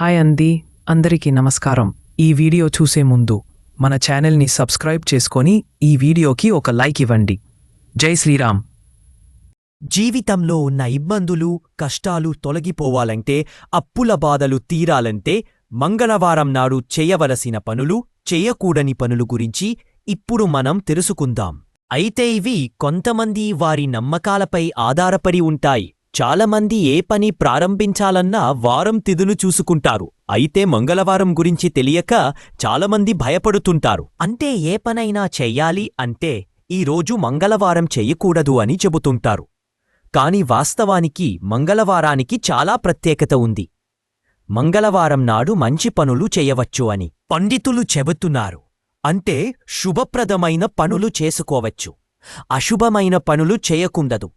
Hi అంది. అందరికీ నమస్కారం. ఈ వీడియో చూసే ముందు మన ఛానల్ని సబ్స్క్రైబ్ చేసుకొని ఈ వీడియోకి ఒక లైక్ ఇవ్వండి. జై శ్రీరామ్. జీవితంలో ఉన్న ఇబ్బందులు కష్టాలు తొలగిపోవాలంటే అప్పుల బాధలు తీరాలంటే మంగళవారం నాడు చేయవలసిన పనులు చేయకూడని పనులు గురించి ఇప్పుడు మనం తెలుసుకుందాం. అయితే ఇవి కొంతమంది వారి నమ్మకాలపై ఆధారపడి ఉంటాయి. చాలామంది ఏ పని ప్రారంభించాలన్నా వారం తిథులు చూసుకుంటారు. అయితే మంగళవారం గురించి తెలియక చాలామంది భయపడుతుంటారు. అంటే ఏ పనైనా చెయ్యాలి అంటే ఈ రోజు మంగళవారం చెయ్యకూడదు అని చెబుతుంటారు. కాని వాస్తవానికి మంగళవారానికి చాలా ప్రత్యేకత ఉంది. మంగళవారం నాడు మంచి పనులు చేయవచ్చు అని పండితులు చెబుతున్నారు. అంటే శుభప్రదమైన పనులు చేసుకోవచ్చు. అశుభమైన పనులు చేయకుండదు.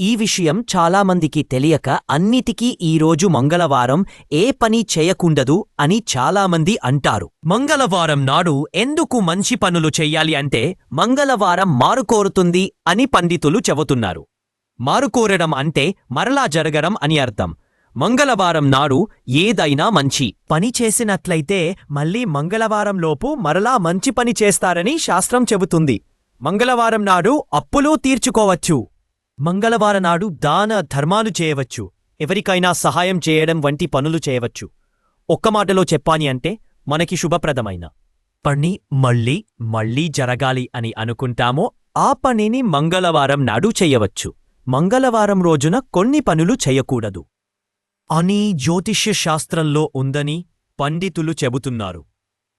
ఈ విషయం చాలామందికి తెలియక అన్నిటికీ ఈరోజు మంగళవారం ఏ పని చేయకుండదు అని చాలామంది అంటారు. మంగళవారం నాడు ఎందుకు మంచి పనులు చెయ్యాలి అంటే మంగళవారం మారుకోరుతుంది అని పండితులు చెబుతున్నారు. మారుకోరడం అంటే మరలా జరగడం అని అర్థం. మంగళవారం నాడు ఏదైనా మంచి పని చేసినట్లయితే మళ్ళీ మంగళవారంలోపు మరలా మంచి పని చేస్తారని శాస్త్రం చెబుతుంది. మంగళవారం నాడు అప్పులు తీర్చుకోవచ్చు. మంగళవారం నాడు దాన ధర్మాలు చేయవచ్చు. ఎవరికైనా సహాయం చేయడం వంటి పనులు చేయవచ్చు. ఒక్క మాటలో చెప్పాని అంటే మనకి శుభప్రదమైన. పని మళ్ళీ మళ్ళీ జరగాలి అని అనుకుంటామో ఆ పనిని మంగళవారం నాడు చేయవచ్చు. మంగళవారం రోజున కొన్ని పనులు చేయకూడదు. అని జ్యోతిష్య శాస్త్రంలో ఉందని పండితులు చెబుతున్నారు.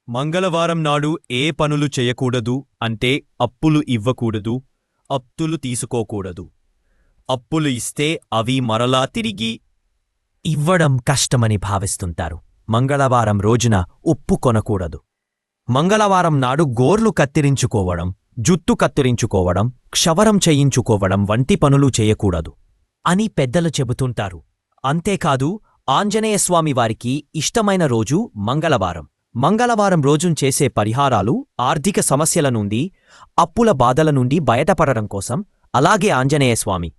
మంగళవారం నాడు ఏ పనులు చేయకూడదు అంటే అప్పులు ఇవ్వకూడదు అప్పులు తీసుకోకూడదు. అప్పులు ఇస్తే అవి మరలా తిరిగి ఇవ్వడం కష్టమని భావిస్తుంటారు. మంగళవారం రోజున ఉప్పు కొనకూడదు. మంగళవారం నాడు గోర్లు కత్తిరించుకోవడం జుట్టు కత్తిరించుకోవడం క్షవరం చేయించుకోవడం వంటి పనులు చేయకూడదు అని పెద్దలు చెబుతుంటారు. అంతేకాదు ఆంజనేయస్వామి వారికి ఇష్టమైన రోజు మంగళవారం. మంగళవారం రోజుం చేసే పరిహారాలు ఆర్థిక సమస్యల నుండి అప్పుల బాధల నుండి బయటపడడం కోసం అలాగే ఆంజనేయస్వామి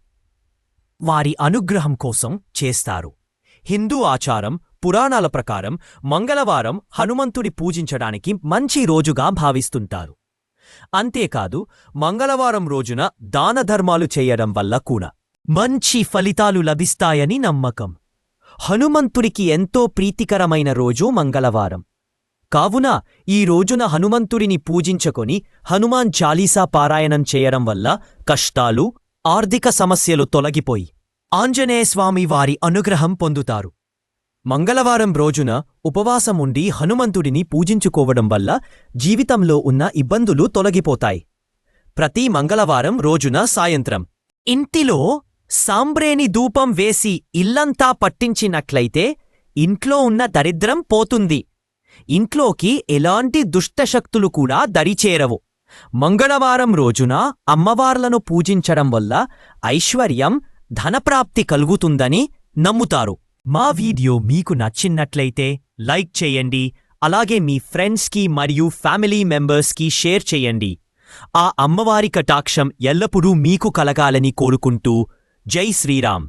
వారి అనుగ్రహం కోసం చేస్తారు. హిందూ ఆచారం పురాణాల ప్రకారం మంగళవారం హనుమంతుడి పూజించడానికి మంచి రోజుగా భావిస్తుంటారు. అంతేకాదు మంగళవారం రోజున దానధర్మాలు చేయడం వల్ల కూడా మంచి ఫలితాలు లభిస్తాయని నమ్మకం. హనుమంతుడికి ఎంతో ప్రీతికరమైన రోజు మంగళవారం. కావున ఈ రోజున హనుమంతుడిని పూజించుకొని హనుమాన్ చాలీసా పారాయణం చేయడం వల్ల కష్టాలు ఆర్థిక సమస్యలు తొలగిపోయి ఆంజనేయస్వామి వారి అనుగ్రహం పొందుతారు. మంగళవారం రోజున ఉపవాసం ఉండి హనుమంతుడిని పూజించుకోవడం వల్ల జీవితంలో ఉన్న ఇబ్బందులు తొలగిపోతాయి. ప్రతి మంగళవారం రోజున సాయంత్రం. ఇంటిలో సాంబ్రేని ధూపం వేసి ఇల్లంతా పట్టించినట్లయితే ఇంట్లో ఉన్న దరిద్రం పోతుంది. ఇంట్లోకి ఎలాంటి దుష్టశక్తులు కూడా దరిచేరవు. మంగళవారం రోజున అమ్మవార్లను పూజించడం వల్ల ఐశ్వర్యం ధనప్రాప్తి కలుగుతుందని నమ్ముతారు. మా వీడియో మీకు నచ్చినట్లయితే లైక్ చేయండి అలాగే మీ ఫ్రెండ్స్కి మరియు ఫ్యామిలీ మెంబర్స్కి షేర్ చేయండి. ఆ అమ్మవారి కటాక్షం ఎల్లప్పుడూ మీకు కలగాలని కోరుకుంటూ జై శ్రీరామ్.